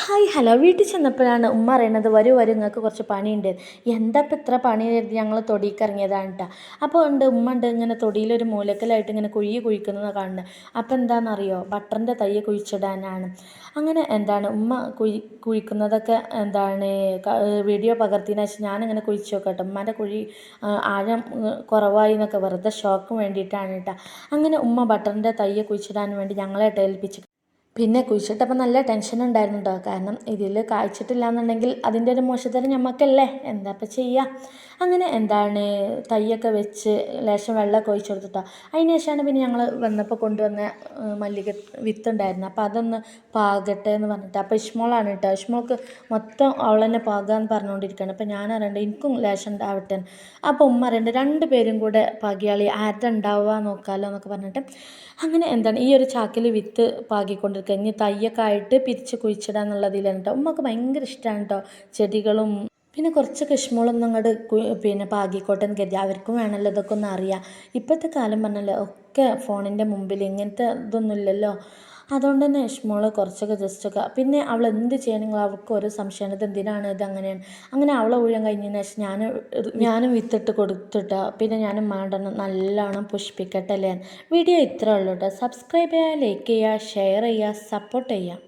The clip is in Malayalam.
Hi hello. വീട്ടിൽ ചെന്നപ്പോഴാണ് ഉമ്മ അറിയണത് വരൂ വരൂ നിങ്ങൾക്ക് കുറച്ച് പണിയുണ്ട്. എന്താ ഇപ്പം ഇത്ര പണി കരുതി ഞങ്ങൾ തൊടിയിലേക്ക് ഇറങ്ങിയതാണ് കേട്ടോ അപ്പോൾ ഉണ്ട് ഉമ്മ ഉണ്ട് ഇങ്ങനെ തൊടിയിലൊരു മൂലക്കലായിട്ട് ഇങ്ങനെ കുഴി കുഴിക്കുന്നത് കാണുന്നത് അപ്പോൾ എന്താണെന്നറിയോ? ബട്ടറിന്റെ തയ്യ് കുഴിച്ചിടാനാണ്. അങ്ങനെ എന്താണ് ഉമ്മ കുഴി കുഴിക്കുന്നതൊക്കെ എന്താണ് വീഡിയോ പകർത്തിയതിനു ശേഷം ഞാനിങ്ങനെ കുഴിച്ച് നോക്കട്ടെ. ഉമ്മാന്റെ കുഴി ആഴം കുറവായി എന്നൊക്കെ വെറുതെ ഷോക്ക് വേണ്ടിയിട്ടാണ് കേട്ടോ അങ്ങനെ ഉമ്മ ബട്ടറിന്റെ തയ്യ് കുഴിച്ചിടാൻ വേണ്ടി ഞങ്ങളെ ഏൽപ്പിച്ച് പിന്നെ കുഴിച്ചിട്ടപ്പോൾ നല്ല ടെൻഷൻ ഉണ്ടായിരുന്നു കേട്ടോ കാരണം ഇതിൽ കായ്ച്ചിട്ടില്ല എന്നുണ്ടെങ്കിൽ അതിന്റെ ഒരു മോശത്തരം ഞമ്മക്കല്ലേ? എന്താ ഇപ്പം ചെയ്യുക അങ്ങനെ എന്താണ് തൈയൊക്കെ വെച്ച് ലേശം വെള്ളമൊക്കെ ഒഴിച്ചു കൊടുത്തിട്ടോ. അതിന് ശേഷമാണ് പിന്നെ ഞങ്ങൾ വന്നപ്പോൾ കൊണ്ടുവന്ന മല്ലിക വിത്തുണ്ടായിരുന്നു അപ്പോൾ അതൊന്ന് പാകട്ടെ എന്ന് പറഞ്ഞിട്ട്. അപ്പോൾ ഇഷ്മോളാണ് കേട്ടോ. ഇഷ്മോൾക്ക് മൊത്തം അവൾ തന്നെ പാകാന്ന് പറഞ്ഞുകൊണ്ടിരിക്കുകയാണ് അപ്പോൾ ഞാൻ അറിയണ്ട എനിക്കും ലേശം ഉണ്ടാവട്ടെ. അപ്പോൾ ഉമ്മ അറിയണ്ട രണ്ട് പേരും കൂടെ പാകിയാളി ആരുടെ ഉണ്ടാവുക നോക്കാമല്ലോ എന്നൊക്കെ പറഞ്ഞിട്ട്. അങ്ങനെ എന്താണ് ഈ ഒരു ചാക്കിൽ വിത്ത് പാകിക്കൊണ്ടിരിക്കുക ഇനി തയ്യൊക്കെ ആയിട്ട് പിരിച്ച് കുഴിച്ചിടുക എന്നുള്ളതിലാണ് കേട്ടോ ഉമ്മക്ക് ഭയങ്കര ഇഷ്ടമാണ് കേട്ടോ ചെടികളും പിന്നെ കുറച്ച് കഷ്മോളൊന്നും അങ്ങോട്ട് പിന്നെ പാകിക്കോട്ടെ എന്ന് കരുതി. അവർക്കും വേണമല്ലോ ഇതൊക്കെ ഒന്ന് അറിയാം ഇപ്പോഴത്തെ കാലം പറഞ്ഞല്ലോ ഒക്കെ ഫോണിന്റെ മുമ്പിൽ ഇങ്ങനത്തെ ഇതൊന്നും ഇല്ലല്ലോ അതുകൊണ്ട് തന്നെ ഇഷ്മോൾ കുറച്ചൊക്കെ ജസ്റ്റൊക്കെ പിന്നെ അവൾ എന്ത് ചെയ്യണമെങ്കിലും അവൾക്ക് ഒരു സംശയമാണ് ഇത് എന്തിനാണ് ഇത് അങ്ങനെയാണ്. അങ്ങനെ അവളെ ഊഴം കഴിഞ്ഞതിന് ശേഷം ഞാൻ ഞാനും വിത്തിട്ട് കൊടുത്തിട്ടോ പിന്നെ ഞാനും മാണ്ടണം നല്ലോണം പുഷ്പിക്കട്ടെ അല്ലേ? വീഡിയോ ഇത്രേ ഉള്ളൂ കേട്ടോ സബ്സ്ക്രൈബ് ചെയ്യുക ലൈക്ക് ചെയ്യുക ഷെയർ ചെയ്യുക സപ്പോർട്ട് ചെയ്യുക.